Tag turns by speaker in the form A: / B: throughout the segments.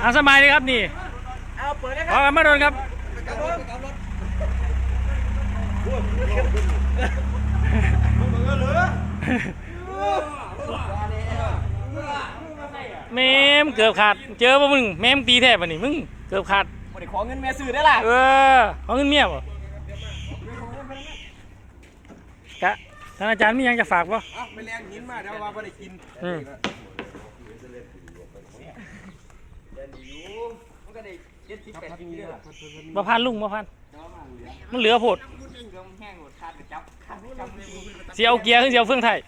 A: เอาสบายดีครับนี่
B: เอาเปิดเลยค
A: ขอ
B: รับ
A: กันมาโดนครับ เมมเกือบขาด เจอป่ะมึงเมมตีแทบป่ะนี่มึงเกือบขาด
B: บ่ได้ขอเงินแม่ซื้อได้ล่ะ
A: เออเอาเงินเมียบ่กะท่านอาจารย์มีหยังจะฝากป่ะ
C: อะไปแรงหินมาเดี๋ยวว่าบ่ได้กิน
A: อืม
B: มัน ก็ได้70 80เด้อ
A: บ่พันลุงบ่พัน มันเหลือโพด
B: แห้งหมดขาดไปจับขาดจับมือ
A: เสียเอาเกียร์ขึ้นเสียเอาเฟืองไทย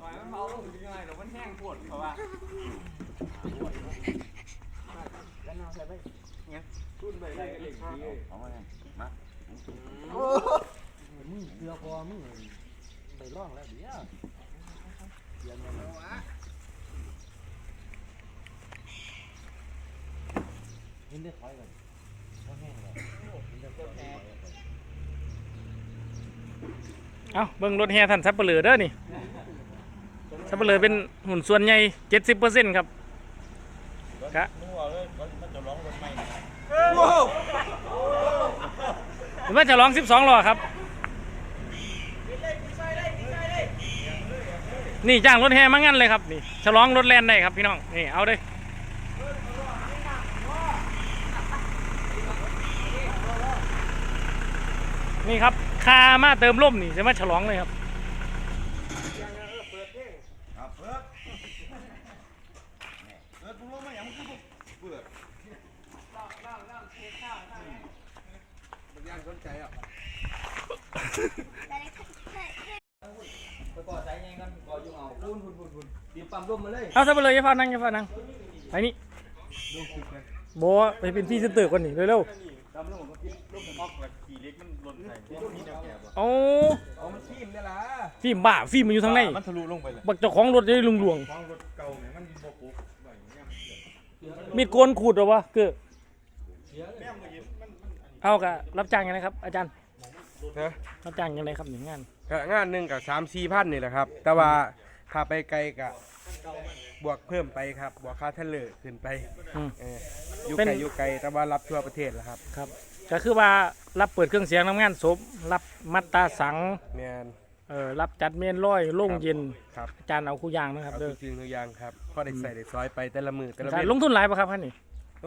B: ปล่อยมันเมาลงอยู่ยังไงเดี๋ยวมันแห้งปวดเพราะว่าแล้วน้าใส่ไปเนี่ย ทุ่นไปเลยเหล็กดีเอามามาโอ้มึงเสือคอมึงไปร่องแล้วเดี๋ยวเดี๋ยวมันเห็นได้ถอยกันแห้งเลย
A: เอาเบิ่งรถแห่ท่านซับเปลือเด้อนี่ซับเปลือเป็นหุ่นส่วนใหญ่70%ครับกะ
C: โอ้โห
A: หรือว่าจะร้อง12ล้องรอครับ นี่จ้างรถแห่มางั้นเลยครับนี่ฉลองรถแลนได้ครับพี่น้อง นี่เอาเลย นี่ครับคามาเติมร่มนี่จะมาฉลองเลยครับ
C: เอาเปิม
B: เลย
A: เอาซะไปเลยอย่าฟ้านั่งอย่าฟ้านั่งไปนี่โบะไปเป็นพี่เซนเตอร์ก่อนนี่เร็ว
C: เล็กมันหล่นใส่พวกนี้แนวแก่บ่
A: ๆเอา
C: เอามันทิ่มได้ล่ะ
A: ฟิล์มบ้าฟิล์มมันอยู่ทางใน
C: มันทะลุลงไปเลย
A: บักเจ้าของรถได้ลุงหลวง
C: ของรถเก่าเนี่ยมันบ่ปุ๊บไว้เนี่ย
A: มีดโกนขูดเหรอวะเกือ
C: แม่มันเห็นมันมันอันนี้
A: เอากะรับจ้างยังไงครับ อาจารย์
C: ฮะ
A: รับจ้างยังไงครับหนึ่งงาน
C: ก็งานหนึ่งกับสามสี่พันนี่แหละครับ แต่ว่าถ้าไปไกลกับบวกเพิ่มไปครับ บวกค่าเทเลอร์ขึ้นไป
A: อืม
C: เอออยู่
A: เป็น
C: ไกลอยู่ไกลแต่ว่ารับทั่วประเทศแหละครับ
A: ครับ ก็คือว่ารับเปิดเครื่องเสียงทำงานศพรับมัตตาสัง
C: แมน
A: เอ่อรับจัดเมนร้อยโล่งเย็น
C: ครับ
A: อาจารย์เอาคู่ยางนะครับ
C: เอา
A: เด้อ
C: จริงๆทุกอย่างครับพอได้ใส่ได้ซอยไปแต่ละมือแต่ละ
A: ใช่
C: เม็ด
A: ลงทุนหลายปะครับท่านนี่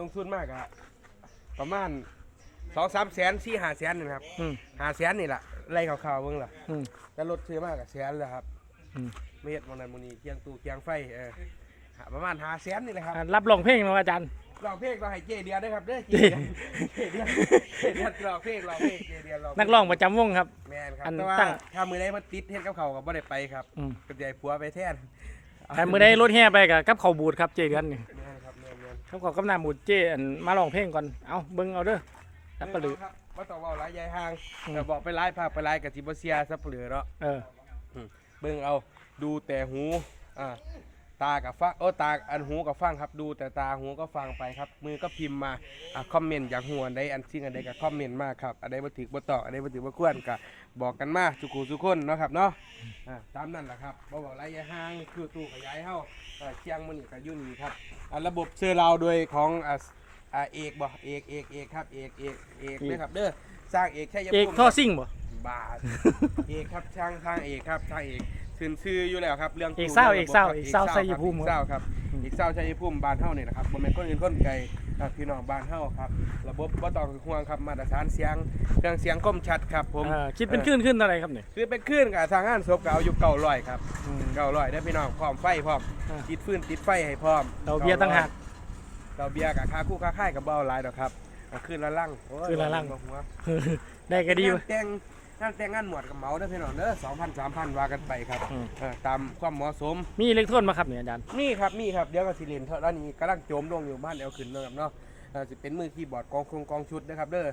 C: ลงทุนมากอะประมาณสองสามแสนสี่ห้าแสนนี่ครับ
A: อืม
C: ห้าแสนนี่แหละไล่ข่าวๆเบิ่งล่ะ
A: อืม
C: แต่รถซื้อมากกับแสนแล้วครับ
A: อืม
C: ไม่เห็ดวันนั้นมันนี้เคียงตู้เคียงไฟเออหาประมาณห้าแสนนี่แหละครับ
A: อ่ารับรองเพลงเนาะอาจารย์
C: ลองเพลงเราให้เจเดียด้วยครับเด้อเจ
A: เจ
C: เดียเจเดียเจเดียลองเพลงลองเพลงเจเดียลองเพล
A: นักร้องประจำวงครับ
C: แมนครับ
A: อัน
C: แต่ว่า
A: ตั้ง
C: ถ้ามือได้มาติดเฮ็ดกับเขาวก็บ่ได้ไปครับ
A: อืม
C: ก็ได้ผัวไปแทน
A: แต่มือได้รถแห่ไปกับกับเขาวบูดครับเจเดือนนี่
C: แม่นครับแม่นแม่น
A: เขาก็กำนาบูดเจอันมาลองเพลงก่อนเอาเบิ้งเอาเด้อรับปลือ
C: ครับบ่ต้องเว้าหลายยายห่าง
A: อืม
C: แต่บอกไปหลายภาคไปหลายก็สิบ่เสียซับเปลือเนาะ
A: เออ
C: เบิ่งเอาดูแต่หูอ่า ตากับฟังโอ้ตาอันหูกับฟังครับดูแต่ตาหูก็ฟังไปครับ มือก็พิมพ์มาอะคอมเมนต์อยากหัวอันใดอันสิ่งอันใดก็คอมเมนต์มาครับอันใดบ่ถูกบ่ตอกอันใดบ่ถูกบ่ควรก็บอกกันมาสุขุสุขคนเนาะครับเนาะอ่าตามนั้นแหละครับบ่บอกหลายยายห่างคือตู้ขยายเฮาอ่าเชียงมื้อนี้ก็อยู่นี่ครับอ่าระบบเสื้อราวโดยของอ่าอ่าเอกบ่เอกเอกเอกครับเอกเอกเอกเด้อครับเด้อสร้างเอกชัยภูมิ
A: เอก
C: ครับ
A: ท่อซิ่งบ่
C: บาท เอกครับช่างทางเอกครับทางเอก ชื่นชื่ออยู่แล้วครับเรื่อง
A: เอกเศร้า
C: ตู้
A: เอกเศร้า
C: ระบบ
A: เอกเศร้า
C: ครับ
A: ชัยภูมิ
C: เอกเศร้าครับเอกเศร้าชัยภูมิบ้านเฮานี่นะครับบ่แม่นคนอื่นคนไกลครับพี่น้องบ้านเฮาครับ ระบบบ่ต้องห่วงครับมาตรฐานเสียงเครื่องเสียงคมชัดครับผม
A: เออคิดเป็นขึ้นขึ้นเท่าไหรครับเนี่ย
C: คือเป็นคลื่นกับทางงานศพก็เอาอยู่900ครับ900ได้อพี่น้องพร้อมไฟพร้อม
A: อ่า
C: ติดฟืนติดไฟให้พร้อม
A: เราเบียร์ตั้งหาก
C: เราเบียร์กับค่าคู่ค่าค่ายกับบ่เอาหลายดอกครับเอาคืนละลังโอ้ย
A: คืนละลัง
C: บ่หัว
A: ได้ก็ดี
C: งา
A: เว้
C: น
A: ย
C: แต่ง งานแต่งงานหมวดกับเหมาเด้อพี่น้องเด้อสองพันสามพันว่ากันไปครับ
A: อืม
C: เออตามความเหมาะสม
A: มีอิเล็กโทรนมาครับเนี่ยอาจารย์
C: นี่ครับนี่ครับเดี๋ยวก็สิเล่นเท่านี้กำลังโจมลงอยู่บ้านแอลขึ้นเนาะครับเนาะเออสิเป็นมือคีย์บอร์ดกองโครงกองชุดนะครับเด้อ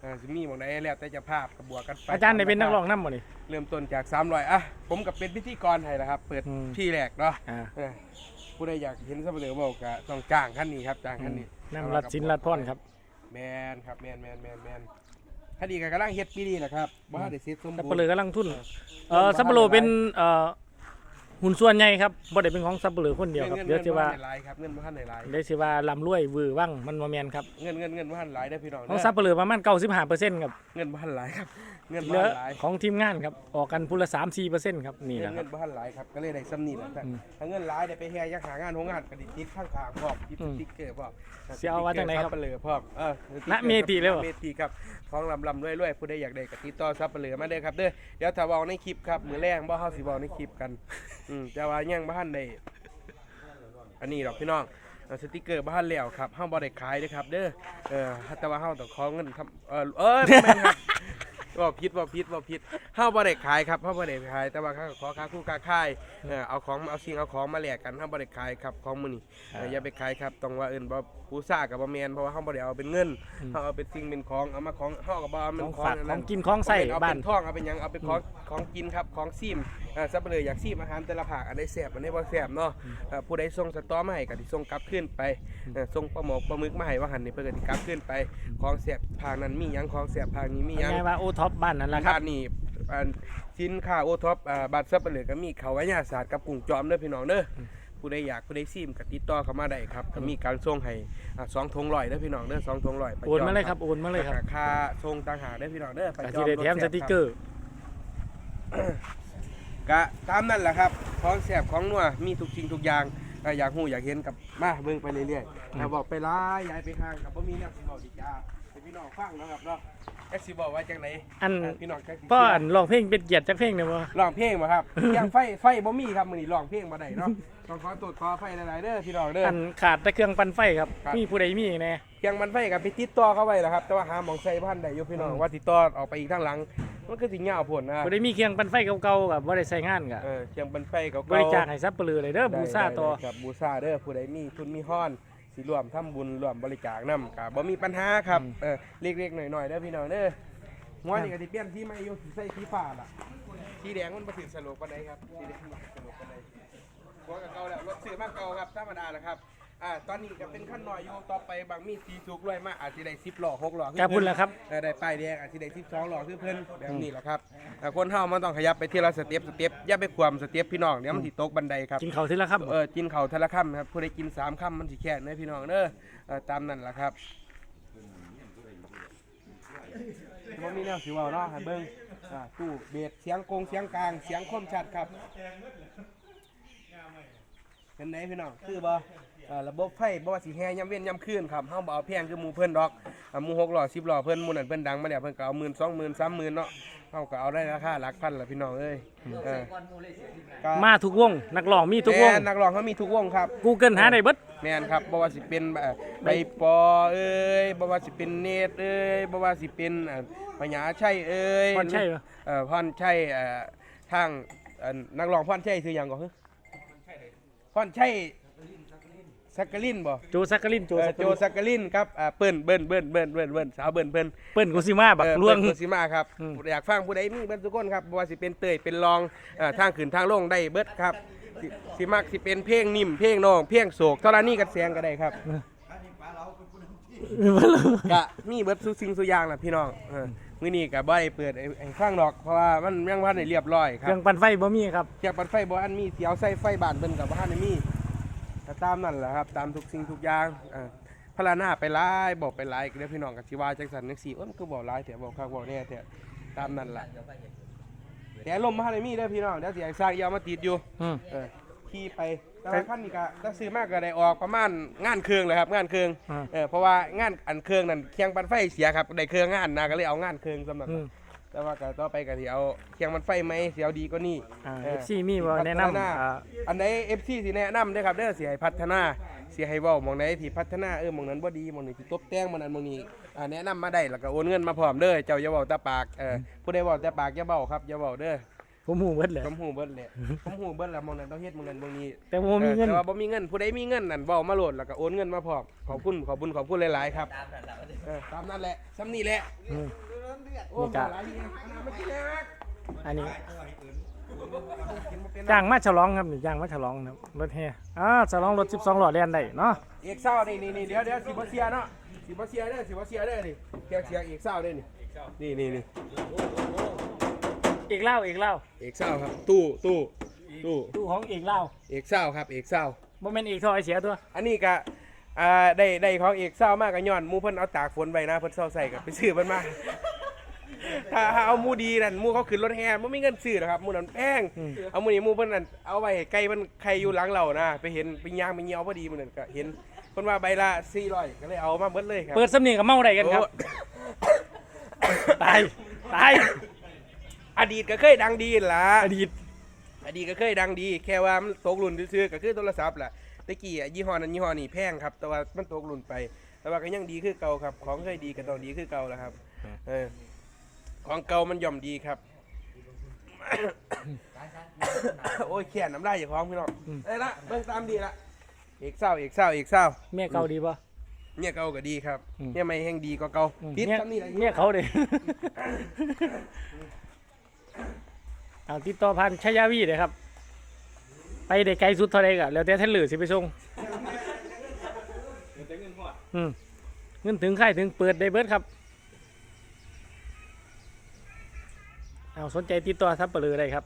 C: เออสิมีหมองใดแล้วแต่เจะภาพกับบวกกันไป
A: อาจารย์ได้เป็นนักร้องนำบ่นี่
C: เริ่มต้นจาก300อะผมกับเป็นพิธีกรให้ละครับ เปิด
A: อืม
C: ที่แรกเนาะ
A: อ่า
C: เออผู้ใดอยากเห็นสับเปลือบอกก็ต้องจ้างขั้นนี้ครับจ้างขั้นนี้
A: นำรัดสินรัดพรครับ
C: แมนครับแมนแมนแมนแมนค ดีก็กำลังเฮ็ดปีนี้แหละครับว่าได้เสร็จสม
A: สับ
C: บู
A: เป
C: ร
A: ลือ
C: ณ์
A: กำลังทุนเอ่อสับเปลือเป็นเอ่อ หุ่นส่วนใหญ่ครับบ่ได้เป็นของซับเปลือคนเดียวครับ
C: งิน
A: เดี๋ยวสิว่า
C: งินบ่ทันได้หลายครับเงินบ่ทันได้หลาย
A: เดี๋ยวสิว่าลำรวยวือว่างมันบ่แม่นครับ
C: เงินเงินเงินบ่ทันหลายเด้อพี่น้อง
A: ของ
C: เด้อ
A: ซับเปลือประมาณ95%ครับ
C: เงินบ่ทันหลายครับเงิน
A: เห
C: บ่
A: ลือ
C: ทันหลาย
A: ของทีมงานครับออกกันพุละ3-4%ครับนี่
C: เงิ
A: แห
C: น
A: ละค
C: เงิ
A: รับ
C: นบ่ทันหลายครับก็เลยได้ซ้ำนี่แหละแต่
A: อืม
C: ถ้าเงินหลายได้ไปแห่ยักหางานโรงงานก็ไดิติดข้างทางพร้อมติด
A: อืม
C: สติ๊กเกอร์พร้อม
A: เสียเอาไว้จังไหนครับ
C: ซับเปลือพร้อมเออ
A: ณเมติเลยเหรอ
C: เมติครับของลำลำรวยๆผู้ใดอยากได้ก็ติดต่อซับเปลือมาเด้อครับเด้อเดี๋ยวถ้าเว้าในคลิปครับมื้อแรงบ่เฮาสิเว้าในคลิปกันอืมแต่ว่ายังบ่ทันได้อันนี้ดอกพี่น้องเอ่อสติกเกอร์บ้านแล้วครับเฮาบ่ได้ขายเด้อครับเด้อเออแต่ว่าเฮาต้องขอเงินทำเออเอ้ยบ่แม่นครับบ่ผิดบ่ผิดบ่ผิดเฮาบ่ได้ขายครับเฮาบ่ได้ขาย แต่ว่าเขาก็ขอค่าคู่ค่าค่ายเออเอาของเอาสิ่งเอาของมาแลกกันเฮาบ่ได้ขายครับของมื้อนี้เอออย่าไปขายครับต้องว่าเอิ้นบ่ผู้ซ่ากับบ่แม่นเพราะว่าเฮาบ่ได้เอาเป็นเงินเฮาเอาเป็นสิ่งเป็นของเอามาของเฮาก็บ่เอา
A: ข
C: เป็น
A: อง
C: ของ
A: ฝาก
C: อัน
A: ข
C: นั้
A: อง
C: น
A: กินของใส่
C: เอา
A: บ้า
C: เป็นนท่องเอาเป็นหยังเอาเป็นของของกินครับของซิมเอ่อซับเปลืออยากซิมอาหารแต่ละภาคอันใดแซ่บอันใดบ่แซ่บเนาะเอ่อผู้ใดส่งสตอมาให้ก็สิส่งกลับคืนไปเอ่อส่งปลาหมกปลาหมึกมาให้ว่าหั่นนี่เพิ่นก็สิกลับคืนไปของแซ่บภาคนั้นมีหยังของแซ่บภาคนี้มีหยัง
A: ง่ายว่าโอท็อปบ้านนั่นแหละครับ
C: บ้านนี่อันสินค้าโอท็อปอ่าบัตรซับเปลือก็มีเขาววิทยาศาสตร์กับกลุ่มจอมเด้อพี่น้องเด้ออผู้ใดอยากผู้ใดซิมก็ติดต่อเข้ามาได้ครับก็มีการส่งให้อ่าสองธงร้อยเด้อพี่น้องเด้อสองธงร้อยไป
A: โอนมาเลย
C: จ
A: ครับโอนมาเลยครับ
C: ราคาส่งต่างหากได้อพี่น้องเด้อไป
A: ก็
C: จ
A: สิ
C: อง
A: ได้แถม
C: รถ
A: ส
C: ซ่บ
A: ติก
C: ครับ
A: เกอร์
C: ก็ตามนั่นแหละครับของแสบของนัวมีทุกสิ่งทุกอย่างอ่าอยากหูอยากเห็นกับมาเบิ่งไปเรื่อยๆถ้าบอกไปร้ายย้ายไปห่างกับบ่มีแนวสิบอกดีจ้าให้พี่น้องฟังเนาะครับเนาะแท็กสิบอกว่าจังได
A: อัน
C: อ่าพี่น้องแท็กสิ
A: ป้อนร้องเพลงเป็นเกียรติจักเพลงได้บ่
C: ร้องเพลงบ่ครับเสียงไฟไฟบ่มีครับมื้อนี้ร้องเพลงบ่ได้เนาะต้องขอตรวจขอไฟหลายๆเด้อพี่น้องเด้อ
A: อันขาดแต่เครื่องปั่นไฟครับ
C: ครับ
A: มีผู้ใดมีแน่
C: เพียงมันไฟกับไปติดต่อเข้าไว้ล่ะครับแต่ว่าหาหมองใส่บ้านได้อยู่พี่น้องว่าติดต่อออกไปอีกทางหลัง มันก็สิยาวผลนะ
A: ผู้ใดมีเครื่องปั่นไฟเก่าๆกับบ่ได้ใช้งานก็
C: เออเพียงมันไฟเก่าๆ
A: บริจาคให้ซับเปลือเลยเด้อบูซาต่อ
C: ได้ได้ครับบูซาเด้อผู้ใดมีทุนมีห้อนสิรวมทำบุญรวมบริจาคนํก็บ่มีปัญหาครับเออเล็กๆหน่อยๆเด้อพี่น้องเด้อหัวนี่ก็สิเปลี่ยนสีใหม่อยู่สิใส่สีฟ้าล่ะสีแดงมันบ่ถึงสโลกปานใดครับสีแดงมันบ่ถึงสโลกปานใดหัวกับเก่าแล้วรถซื้อมาเก่าครับธรรมดาแหละครับ อ่าตอนนี้ก็เป็นขั้นน้อยอยู่ต่อไปบางมีสีสุกรวยมากอาจสิได้10ล้อ6ล้อ
A: กล้าพูดแล้วครับ
C: เออได้ป้ายแดงอาจสิได้12ล้อคือเพิ่นแบบนี้แหละครับแต่คนเฮามันต้องขยับไปทีละสเต็ปสเต็ปอย่าไปความสเต็ปพี่น้องเดี๋ยวมันสิตกบันไดครับ
A: กินข้าวทีละครับ
C: เออกินเขาวทะละค่ำครับผู้ใดกินสามค่ำมันสิแค่เนื้อพี่น้องเด้อเออตามนั่นแหละครับมันมีแนวสิเว่าเนาะให้เบิ่งอ่าตู้เบสเสียงกงเสียงกลาง เสียงคมชัดครับ เป็นไหนพี่น้องคือบ่เอ่อระบบไฟบ่ว่าสิแห่ยามเว้นยามคืนครับเฮาบ่เอาแพงคือหมู่เพิ่นดอกอ่าหมู่6ล้อ10ล้อเพิ่นหมู่นั้นเพิ่นดังมาแล้วเพิ่นก็เอาหมื่นสองหมื่นสามหมื่นเนาะเฮาก็เอาได้ราคาหลักพันล่ะพี่น้องเอ้ยเออก็
A: มาทุกวง นักร้องมีทุกวง
C: แม่นักร้องเขามีทุกวงครับ
A: Google หาได้เบิด
C: แม่นครับบ่ว่าสิเป็นเอ่อใบปอเอ้ยบ่ว่าสิเป็นเนตรเอ้ยบ่ว่าสิเป็นเอ่อพญาชัยเอ้ย
A: พรชัยเหรอ
C: เอ่อพรชัยเอ่อทางเอ่อนักร้องพรชัยคือหยังก่อนฮึ พรชัยสักกลินบ่
A: โจซักกะลินโจ
C: เอ่อ
A: ซักกะ
C: โจ
A: ลิน
C: สักกลินครับอ่าเปิ้นเบิ้นเบิ้นเบิ้นเบิ้นเบิ้นสาวเบิ้นเพิ่น
A: เปิ้นกุสิมาบัก
C: เอ่อ
A: ลวง
C: เปิ้นกุสิมาครับ
A: อืม
C: อยากฟังผู้ใดมีเบิ้นทุกคนครับบ่ว่าสิเป็นเตยเป็นรองเอ่อทางขึ้นทางลงได้เบิดครับสิสิมักสิเป็นเพลงนิ่มเพลงน้องเพลงโศกเท่านี้กับเสียงก็ได้ครับกะมีเบิดทุกสิ่งทุกอย่างแหละพี่น้องเออ มื้อนี้ก็บ่ได้เปิดให้ให้ฟังดอกเพราะว่ามันยังบ่ทันได้เรียบร้อยค
A: เครับรื่องปั่นไฟบ่มีครับ
C: เกียบปัดไฟบ่อันมีเสียวใส่ไฟบ้านเพิ่นก็บ่ทันได้มีก็ตามนั่นแหละครับ ตามทุกสิ่งทุกอย่างเออพลานาไปหลายบอกไปหลายก็เด้อพี่น้องก็สิว่าจังซั่นจังซี่เอ้ยมันก็บ่หลายแต่บอกคักบอกแน่แต่ตามนั่นล่ะแต่ลมบ่ทันได้มีเด้อพี่น้องเดี๋ยวสิให้สร้างยาวมาติดอยู่
A: อืม
C: เออขี่ไป แต่ว่าคันนี้ก็ถ้าซื้อมากก็ได้ออกประมาณงานเครื่องเลยครับงานเครื่อง
A: อ่า
C: เออเพราะว่างานอันเครื่องนั่นเคียงปันไฟเสียครับได้เครื่องงานนะก็เลยเอางานเครื่องสำหรับ
A: อืม
C: แต่ว่าก็ต่อไปก็สิเอาเคียงปันไฟไหมสิเอาดีกว่านี้
A: อ่า
C: เออ
A: FC มีบ่แนะนำ
C: พัฒ
A: อ่า
C: อันใด FC สิแนะนำเด้อครับเด้อสิให้พัฒนาสิให้เว้าหมองใดที่พัฒนาเออหมองนั้นบ่ดีหมองนี้สิตบแต่งหมองนั้นหมองนี้อ่าแนะนำมาได้แล้วก็โอนเงินมาพร้อมเด้อเจ้าอย่าเว้าแต่ปากเออผู้ใดเว้าแต่ปากอย่าเว้าครับอย่าเว้าเด้อ
A: ผมหูเบิดแหละ
C: ผมฮู้เบิดแหละผมฮู้เบิดแล้วหมองนั้นต้องเฮ็ดหมองนั้นหมองนี้
A: แต่บ่มีเงิน
C: แต่ว่าบ่มีเงินผู้ใดมีเงินนั่นเว้ามาโหลดแล้วก็โอนเงินมาพร้อมขอบคุณขอบคุณขอบคุณหลายๆครับเออตามนั้นแหละซ้ำนี่แหละ
A: อืม
C: โอ้
A: นี่ก็
C: หลายทีนะอันนั้นไม่กินแล้ว
A: อันนี้
C: กินบ่เป็น
A: จ้างมาฉลองครับนี่จ้างมาฉลองครับรถแห่อ่าฉลองรถ 12ล้อแล่นได้เนาะ
C: เอกเศร้านี่นี่นี่เดี๋ยวเดี๋ยวสิบ่เสียเนาะสิบ่เสียเด้อสิบ่เสียเด้อนี่แค่เสียเอกเศร้าเด้อนี่นี่นี่ นี่
A: อีกเล่าอีกเล่า
C: เอกเศร้าครับ ตู้ตู้ ตู้
A: ตู้ของเอกเล่า
C: เอกเศร้าครับ เอกเศร้า
A: บ่แม่นเอกทอยเสียตัว
C: อันนี้ก็อ่าได้ได้ของเอกเศร้ามากก็ย้อนหมูเพิ่นเอาตากฝนไว้นะเพิ่นเศร้าใส่กับไปซื้อเพิ่นมา ถ้าถ้าเอาหมูดีนั่นหมูเขาขึ้นรถแห่บ่มีเงินซื้อหรอกครับหมูนั่นแพงเอาหมูนี่หมูเพิ่นนั่นเอาไว้ให้ไก่มันใครอยู่หลังเรานะไปเห็นไปย่างไปเหี่ยวพอดีมื้อนั้นก็เห็นเพิ่นว่าใบละ400ก็เลยเอามาเบิดเลยครับ
A: เปิดสำเนียงกับเมาได้กันครับ
C: โอ้
A: ตาย ตาย
C: อดีตก็เคยดังดีนั่นล่ะ
A: อดีต
C: อดีตก็เคยดังดี แค่ว่ามันตกหลุ่นซื่อๆก็คือโทรศัพท์แหละตะกี้อะยี่ห้อนั้นยี่ห้อนี้แพงครับ แต่ว่ามันตกหลุ่นไป แต่ว่าก็ยังดีคือเก่าครับ ของเคยดีก็ต้องดีคือเก่าแล้วครับ เออ ของเก่ามันย่อมดีครับ โอ้ยแค่น้ำลายอย่าของพี่น้องเอ้ยละเบิ่งตามดีละเอกเศร้าเอกเศร้าเอกเศร้า
A: เมียเก่าดีป่ะ
C: เนี่ยเก่าก็ดีครับ
A: อืม
C: เนี่ยไม่แห้งดีก็เก่าปิด
A: เมีย
C: คำนี้ละ
A: เมียเขาเด้ เอาติดต่อพันชายาวีเลยครับ ไปได้ไกลสุดเท่าไรก็แล้วแต่ท่านเหลือสิไปส่งอืมเงินถึงค่ายถึงเปิดได้เบิดครับ เอาสนใจติดต่อทับเปลือได้ครับ